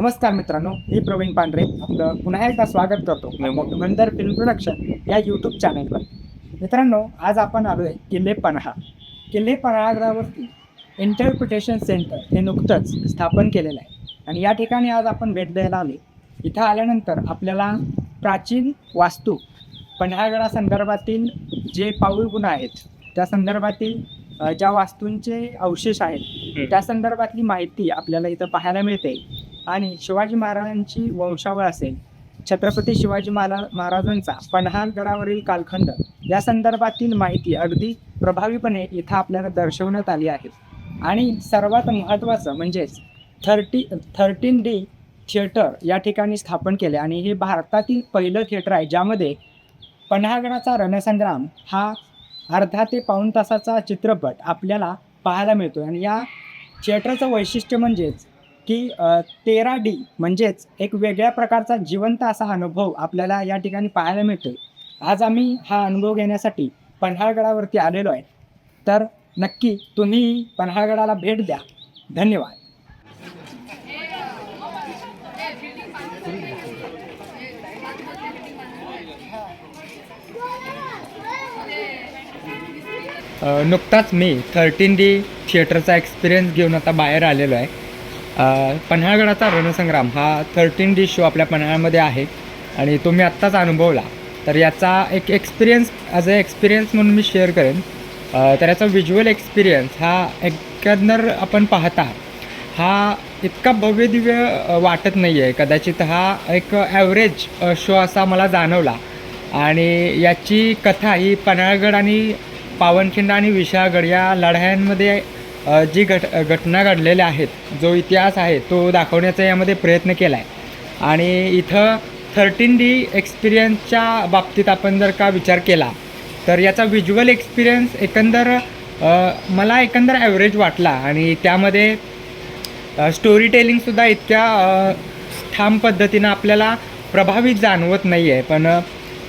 नमस्कार मित्रांनो मी प्रवीण पांढरे आपलं पुन्हा एकदा स्वागत करतो मंदर फिल्म प्रोडक्शन या यूट्यूब चॅनलवर मित्रांनो आज आपण आलो आहे किल्ले पन्हा किल्ले पन्हागरावरती इंटरप्रिटेशन सेंटर हे नुकतंच स्थापन केलेलं आहे. आणि या ठिकाणी आज आपण भेट द्यायला आले इथं आल्यानंतर आपल्याला प्राचीन वास्तू संदर्भातील जे पाऊलगुण आहेत त्या संदर्भातील ज्या वास्तूंचे अवशेष आहेत त्या संदर्भातली माहिती आपल्याला इथं पाहायला मिळते. आणि शिवाजी महाराजांची वंशावळ असेल. छत्रपती शिवाजी महारा महाराजांचा पन्हाळगडावरील कालखंड. या संदर्भातील माहिती अगदी प्रभावीपणे इथं आपल्याला दर्शवण्यात आली आहे. आणि सर्वात महत्त्वाचं म्हणजेच थर्टी थर्टीन डी थिएटर या ठिकाणी स्थापन केले. आणि हे भारतातील पहिलं थिएटर आहे ज्यामध्ये पन्हागडाचा रणसंग्राम हा अर्धा ते पाऊण तासाचा चित्रपट आपल्याला पाहायला मिळतो आणि या थिएटरचं वैशिष्ट्य म्हणजेच की तेरा डी म्हणजेच एक वेगळ्या प्रकारचा जिवंत असा अनुभव आपल्याला या ठिकाणी पाहायला मिळतो आज आम्ही हा अनुभव घेण्यासाठी पन्हाळगडावरती आलेलो आहे. तर नक्की तुम्ही पन्हाळगडाला भेट द्या. धन्यवाद. नुकताच मी थर्टीन डी थिएटरचा एक्सपिरियन्स घेऊन आता बाहेर आलेलो आहे. पन्हाळगडाचा रणसंग्राम हा थर्टीन डी शो आपल्या पन्हाळमध्ये आहे. आणि तो मी आत्ताच अनुभवला. तर याचा एक एक्सपिरियन्स ॲज अ एक्सपिरियन्स म्हणून मी शेअर करेन. तर याचा व्हिज्युअल एक्सपिरियन्स हा एकंदर आपण पाहता हा इतका भव्यदिव्य वाटत नाही आहे कदाचित हा एक ॲव्हरेज शो असा मला जाणवला. आणि याची कथा ही पन्हाळगड आणि पावनखिंड आणि विशाळगड या लढायांमध्ये जी घट घटना घडलेल्या आहेत जो इतिहास आहे तो दाखवण्याचा यामध्ये प्रयत्न केला आहे आणि इथं थर्टीन डी एक्सपिरियन्सच्या बाबतीत आपण जर का विचार केला तर याचा व्हिज्युअल एक्सपिरियन्स एकंदर मला एकंदर ॲव्हरेज वाटला. आणि त्यामध्ये स्टोरी टेलिंगसुद्धा इतक्या ठाम पद्धतीनं आपल्याला प्रभावित जाणवत नाही आहे पण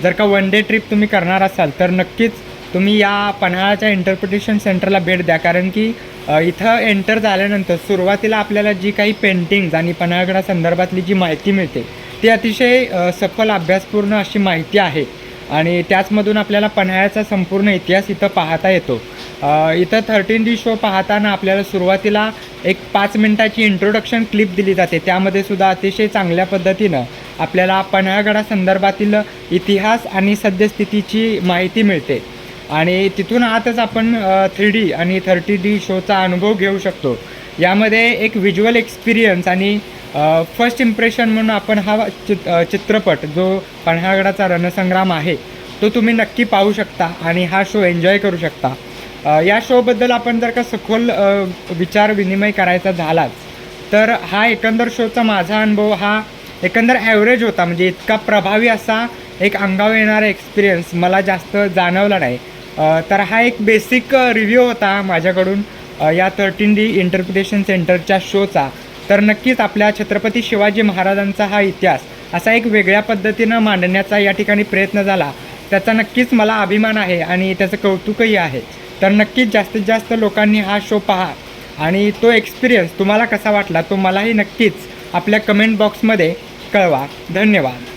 जर का वन डे ट्रिप तुम्ही करणार असाल तर नक्कीच तुम्ही या पन्हाळाच्या इंटरप्रिटेशन सेंटरला भेट द्या. कारण की इथं एंटर झाल्यानंतर सुरुवातीला आपल्याला जी काही पेंटिंग्ज आणि पन्हाळगडा संदर्भातली जी माहिती मिळते ती अतिशय सफल सखोल अभ्यासपूर्ण अशी माहिती आहे. आणि त्याचमधून आपल्याला पन्हाळ्याचा संपूर्ण इतिहास इथं पाहता येतो. इथं थर्टीन डी शो पाहताना आपल्याला सुरुवातीला एक पाच मिनटाची इंट्रोडक्शन क्लिप दिली जाते. त्यामध्ये सुद्धा अतिशय चांगल्या पद्धतीनं आपल्याला पन्हाळगडा संदर्भातील इतिहास आणि सद्यस्थितीची माहिती मिळते. आणि तिथून आतच आपण थ्री डी आणि थर्टी डी शोचा अनुभव घेऊ शकतो. यामध्ये एक व्हिज्युअल एक्सपिरियन्स आणि फर्स्ट इम्प्रेशन म्हणून आपण हा चित चित्रपट जो पन्हाळगडाचा रणसंग्राम आहे तो तुम्ही नक्की पाहू शकता आणि हा शो एन्जॉय करू शकता. या शोबद्दल आपण जर का सखोल विचार विनिमय करायचा झालाच तर हा एकंदर शोचा माझा अनुभव हा एकंदर ॲव्हरेज होता. म्हणजे इतका प्रभावी असा एक अंगावर येणारा एक्सपिरियन्स मला जास्त जाणवला नाही. तर हा एक बेसिक रिव्ह्यू होता माझ्याकडून या थर्टीन डी इंटरप्रिटेशन सेंटरच्या शोचा तर नक्कीच आपल्या छत्रपती शिवाजी महाराजांचा हा इतिहास असा एक वेगळ्या पद्धतीनं मांडण्याचा या ठिकाणी प्रयत्न झाला. त्याचा नक्कीच मला अभिमान आहे आणि त्याचं कौतुकही आहे. तर नक्कीच जास्तीत जास्त लोकांनी हा शो पहा आणि तो एक्सपिरियन्स तुम्हाला कसा वाटला तो मलाही नक्कीच आपल्या कमेंट बॉक्समध्ये कळवा. धन्यवाद.